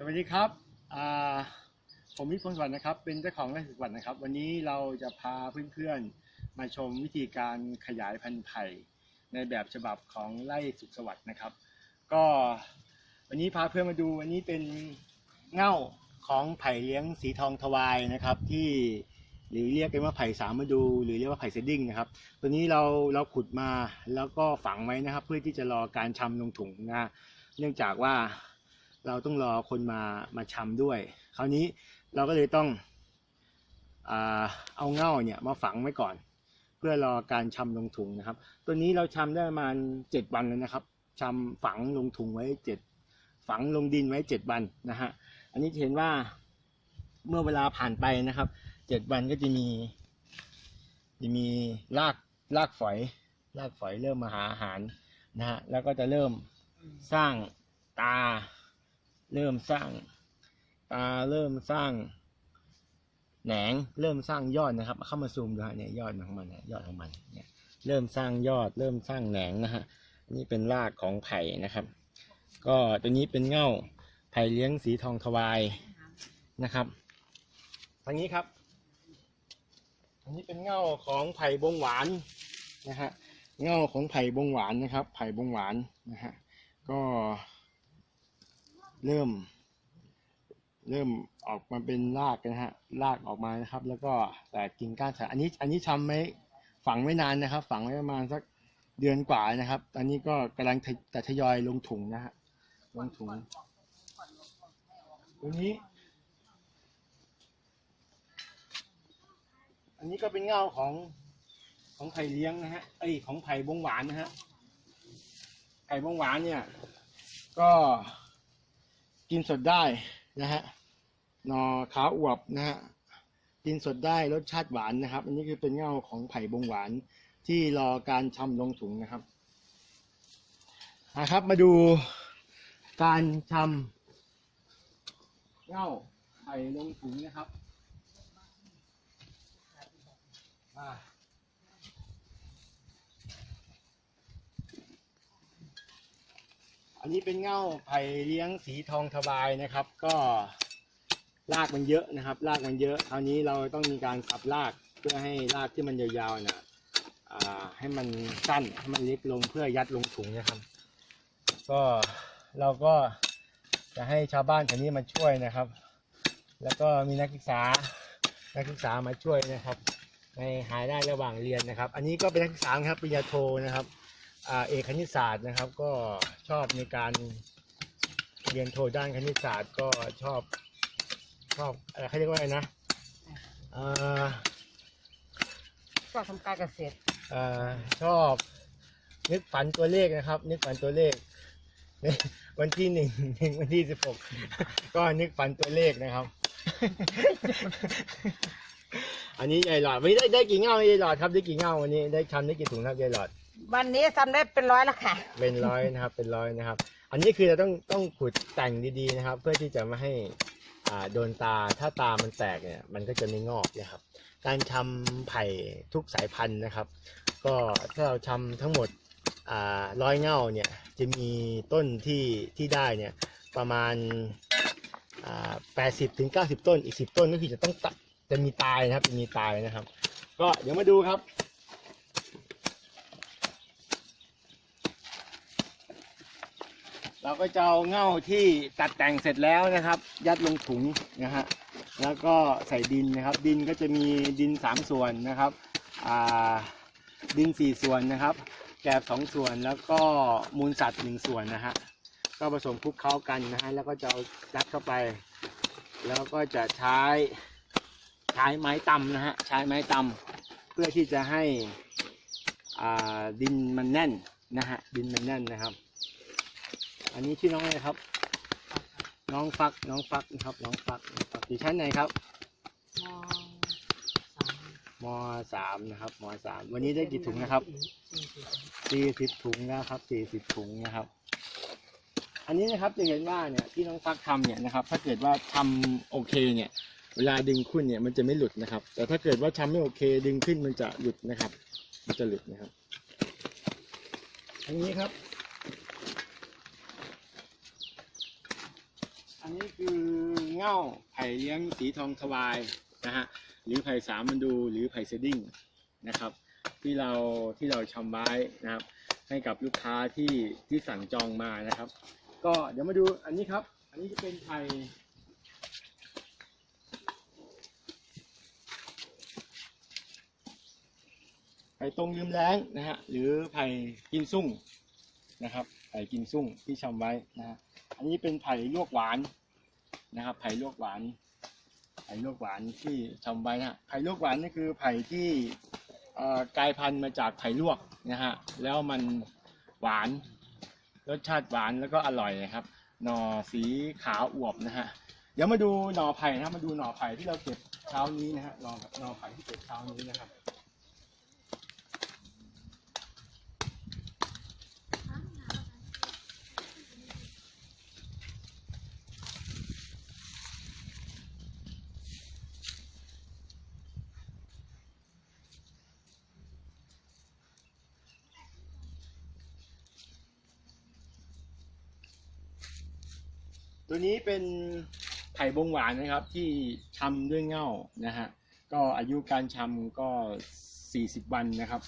สวัสดีครับผมวิพงศ์สวัสดิ์นะครับ เป็นเจ้าของไร่สุขสวัสดิ์นะครับ วันนี้เราจะพาเพื่อนๆ มาชมวิธีการขยายพันธุ์ไผ่ในแบบฉบับของไร่สุขสวัสดิ์นะครับ ก็วันนี้พาเพื่อนมาดูวันนี้เป็นเง่าของไผ่เลี้ยงสีทองทวายนะครับ ที่หรือเรียกกันว่าไผ่สามฤดูหรือเรียกว่าไผ่เซดดิ้งนะครับ ตัวนี้เราเราขุดมาแล้วก็ฝังไว้นะครับ เพื่อที่จะรอการชำลงถุงนะเนื่องจากว่า เราต้องรอคนมามาชำด้วย คราวนี้เราก็เลยต้องอเอาเง่าเนี่ยมาฝังไว้ก่อน เพื่อรอการชำลงถุงนะครับ ตัวนี้เราชำได้ประมาณเจ็ดวันแล้วนะครับชำฝังลงถุงไว้เจ็ดฝังลงดินไว้เจ็ดวันนะฮะอันนี้เห็นว่าเมื่อเวลาผ่านไปนะครับเจ็ดวันก็จะมีจะมีรากรากฝอยรากฝอยเริ่มมาหาอาหารนะฮะแล้วก็จะเริ่มสร้างตา เริ่มสร้างตาเริ่มสร้างแหนงเริ่มสร้างยอดนะครับ เข้ามาซูมดูฮะเนี่ยยอดของมันเนี่ยยอดของมันเนี่ยเริ่มสร้างยอด เริ่มสร้างแหนงนะฮะนนี่เป็นรากของไผ่นะครับ ก็ตัวนี้เป็นเง่าไผ่เลี้ยงสีทองทวายนะครับทางนี้ครับ อันนี้เป็นเง่าของไผ่บงหวานนะฮะเง่าของไผ่บงหวานนะครับ ไผ่บงหวานนะฮะก็ เริ่ม เริ่มออกมาเป็นรากนะฮะรากออกมานะครับ แล้วก็แตกกิ่งก้านสายอันนี้ อันนี้ทำไม่ฝังไว้นานนะครับ ฝังไว้ประมาณสักเดือนกว่านะครับ ตอนนี้ก็กำลังจะทยอยลงถุงนะฮะลงถุงตัวนี้ อันนี้ก็เป็นเงาของของไผ่เลี้ยงนะฮะไอของไผ่บงหวานนะฮะไผ่บงหวานเนี่ย ก็ กินสดได้นะฮะนอขาวอวบนะฮะกินสดได้รสชาติหวานนะครับ อันนี้คือเป็นเงาของไผ่บงหวานที่รอการชำลงถุงนะครับนะครับ มาดูการชำเงาไผ่ลงถุงนะครับ อันนี้เป็นเง่าไผ่เลี้ยงสีทองทบายนะครับ ก็รากมันเยอะนะครับรากมันเยอะคราวนี้เราต้องมีการสับรากเพื่อให้รากที่มันยาวๆนะอ่าให้มันสั้นให้มันเล็กลงเพื่อยัดลงถุงนะครับ ก็เราก็จะให้ชาวบ้านแถวนี้มาช่วยนะครับ แล้วก็มีนักศึกษานักศึกษามาช่วยนะครับ ในหายได้ระหว่างเรียนนะครับ อันนี้ก็เป็นนักศึกษาครับปริญญาโทนะครับ เอกคณิตศาสตร์นะครับ ก็ชอบในการเรียนโทด้านคณิตศาสตร์ก็ชอบชอบอะไรเขาเรียกว่าอะไรนะอ่าชอบทำการเกษตรอ่าชอบนึกฝันตัวเลขนะครับ นึกฝันตัวเลข วันที่หนึ่งถึงวันที่สิบหกก็นึกฝันตัวเลขนะครับ อันนี้ยายหลอดวันนี้ได้ได้กี่เง่ายายหลอดครับได้กี่เง่าวันนี้ได้ทำได้กี่ถุงครับยายหลอด วันนี้ทำได้เป็นร้อยแล้วค่ะ เป็นร้อยนะครับ เป็นร้อยนะครับ อันนี้คือเราต้องต้องขุดแต่งดีๆนะครับ เพื่อที่จะไม่ให้อ่าโดนตาถ้าตามันแตกเนี่ย มันก็จะไม่งอกนะครับ การทำไผ่ทุกสายพันธุ์นะครับ ก็ถ้าเราทำทั้งหมดอ่าร้อยเง่าเนี่ยจะมีต้นที่ที่ได้เนี่ยประมาณอ่าแปดสิบถึงเก้าสิบต้นอีกสิบต้นก็คือจะต้องตัด จะมีตายนะครับจะมีตายนะครับ ก็เดี๋ยวมาดูครับ เราก็จะเอาเง่าที่ตัดแต่งเสร็จแล้วนะครับ ยัดลงถุงนะฮะแล้วก็ใส่ดินนะครับ ดินก็จะมีดินสามส่วนนะครับดินสี่ส่วนนะครับ แกบสองส่วนแล้วก็มูลสัตว์หนึ่งส่วนนะฮะก็ผสมคลุกเคล้ากันนะฮะแล้วก็จะเอายัดเข้าไป แล้วก็จะใช้ ใช้ไม้ตำนะฮะใช้ไม้ตำเพื่อที่จะให้ดินมันแน่นนะฮะดินมันแน่นนะครับ อันนี้ชื่อน้องอะไรครับ น้องฟักน้องฟักนะครับ น้องฟักอยู่ชั้นไหนครับมสามนะครับมสามวันนี้ได้กี่ถุงนะครับสี่สิบถุงนะครับสี่สิบถุงนะครับ อันนี้นะครับจะเห็นว่าเนี่ยที่น้องฟักทำเนี่ยนะครับ ถ้าเกิดว่าทำโอเคเนี่ย เวลาดึงขึ้นเนี่ยมันจะไม่หลุดนะครับ แต่ถ้าเกิดว่าทำไม่โอเค ดึงขึ้นมันจะหลุดนะครับ มันจะหลุดนะครับอันนี้ครับออันนี้คือเง่าไผ่เลี้ยงสีทองทวายนะฮะหรือไผ่สามมันดูหรือไผ่เซดดิ้งนะครับ ที่เราที่เราชำไว้นะครับ ให้กับลูกค้าที่ที่สั่งจองมานะครับ ก็เดี๋ยวมาดูอันนี้ครับ อันนี้จะเป็นไผ่ ไผ่ตรงยืมแรงนะฮะหรือไผ่กิมซุ่งนะครับไผ่กิมซุ่งที่ชำไว้นะฮะอันนี้เป็นไผ่ลวกหวานนะครับ ไผ่ลวกหวานไผ่ลวกหวานที่ชำไว้นะฮะไผ่ลวกหวานนี่คือไผ่ที่อ่อกลายพันธุ์มาจากไผ่ลวกนะฮะแล้วมันหวานรสชาติหวานแล้วก็อร่อยนะครับหน่อสีขาวอวบนะฮะเดี๋ยวมาดูหน่อไผ่นะมาดูหน่อไผ่ที่เราเก็บเช้านี้นะฮะหน่อหน่อไผ่ที่เก็บเช้านี้นะครับ ตัวนี้เป็นไผ่บงหวานนะครับที่ชำด้วยเง่านะฮะก็อายุการชำก็ 40 วันนะครับ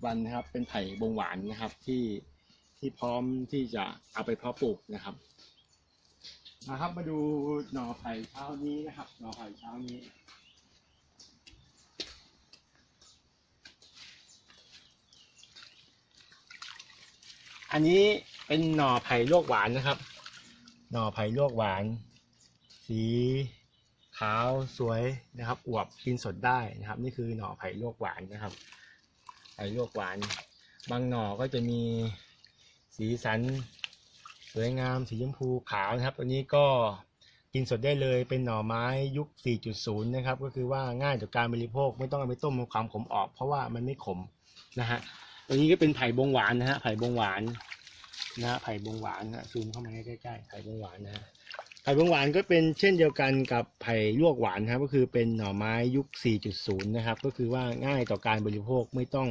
40 วันนะครับ เป็นไผ่บงหวานนะครับที่ที่พร้อมที่จะเอาไปเพาะปลูกนะครับนะครับมาดูหน่อไผ่เช้านี้นะครับ หน่อไผ่เช้านี้อันนี้เป็นหน่อไผ่ลวกหวานนะครับ หน่อไผ่ลวกหวาน สีขาวสวยนะครับ อวบกินสดได้นะครับ นี่คือหน่อไผ่ลวกหวานนะครับ ไผ่ลวกหวาน บางหน่อก็จะมีสีสันสวยงามสีชมพูขาวนะครับตัวนี้ก็กินสดได้เลยเป็นหน่อไม้ยุค 4.0 นะครับ ก็คือว่าง่ายต่อการบริโภคไม่ต้องเอาไปต้มความขมออก เพราะว่ามันไม่ขมนะฮะตัวนี้ก็เป็นไผ่บงหวานนะฮะไผ่บงหวาน นะไผ่บงหวานนะซูมเข้ามาใกล้ๆไผ่บงหวานนะไผ่บงหวานก็เป็นเช่นเดียวกันกับไผ่ลวกหวานครับ ก็คือเป็นหน่อไม้ยุค 4.0 นะครับ ก็คือว่าง่ายต่อการบริโภคไม่ต้อง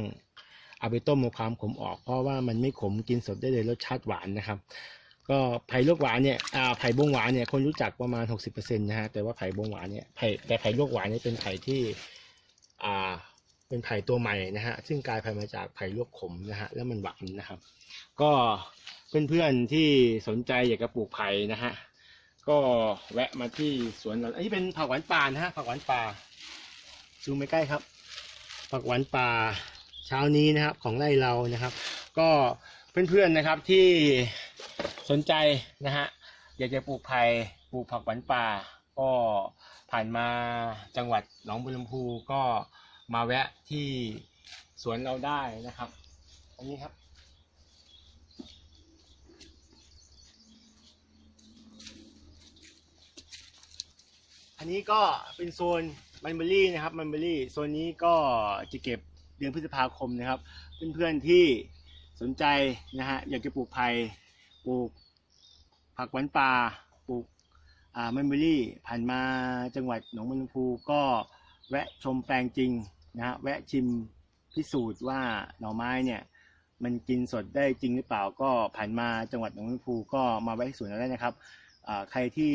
เอาไปต้มเอาความขมออก เพราะว่ามันไม่ขมกินสดได้เลยรสชาติหวานนะครับ ก็ไผ่ลวกหวานเนี่ยอ่าไผ่บงหวานเนี่ยคนรู้จักประมาณ 60%นะฮะแต่ว่าไผ่บงหวานเนี่ยไผ่แต่ไผ่ลวกหวานเนี่ยเป็นไผ่ที่อ่าเป็นไผ่ตัวใหม่นะฮะซึ่งกลายพันธุ์มาจากไผ่ลวกขมนะฮะแล้วมันหวานนะครับ ก็ เพื่อนๆที่สนใจอยากจะปลูกไผ่นะฮะก็แวะมาที่สวนเราอันนี้เป็นผักหวานป่านะฮะผักหวานป่าซูมไปใกล้ครับผักหวานป่าเช้านี้นะครับของไร่เรานะครับ ก็เพื่อนๆนะครับที่สนใจนะฮะอยากจะปลูกไผ่ปลูกผักหวานป่า ก็ผ่านมาจังหวัดหนองบัวลำพูก็มาแวะที่สวนเราได้นะครับ อันนี้ครับ อันนี้ก็เป็นโซนมันเบอรี่นะครับมันเบอรี่โซนนี้ก็จะเก็บเดือนพฤษภาคมนะครับ เพื่อนๆที่สนใจนะฮะอยากจะปลูกไผ่ปลูกผักหวานป่าปลูกอ่ามันเบอรี่ผ่านมาจังหวัดหนองบัวลำพูก็แวะชมแปลงจริงนะฮะแวะชิมพิสูจน์ว่าหน่อไม้เนี่ยมันกินสดได้จริงหรือเปล่าก็ผ่านมาจังหวัดหนองบัวลำพูก็มาแวะที่สวนเราได้นะครับอ่าใครที่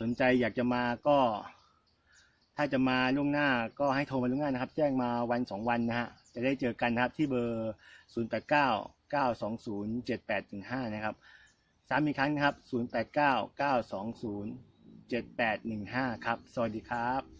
สนใจอยากจะมาก็ ถ้าจะมาล่วงหน้าก็ให้โทรมาล่วงหน้านะครับ แจ้งมาวันสองวันนะฮะจะได้เจอกันนะครับที่เบอร์ 0 8 9 9 2 0 7 8 1 5 นะครับซ้ำอีกครั้งนะครับ 0 8 9 9 2 0 7 8 1 5 ครับ สวัสดีครับ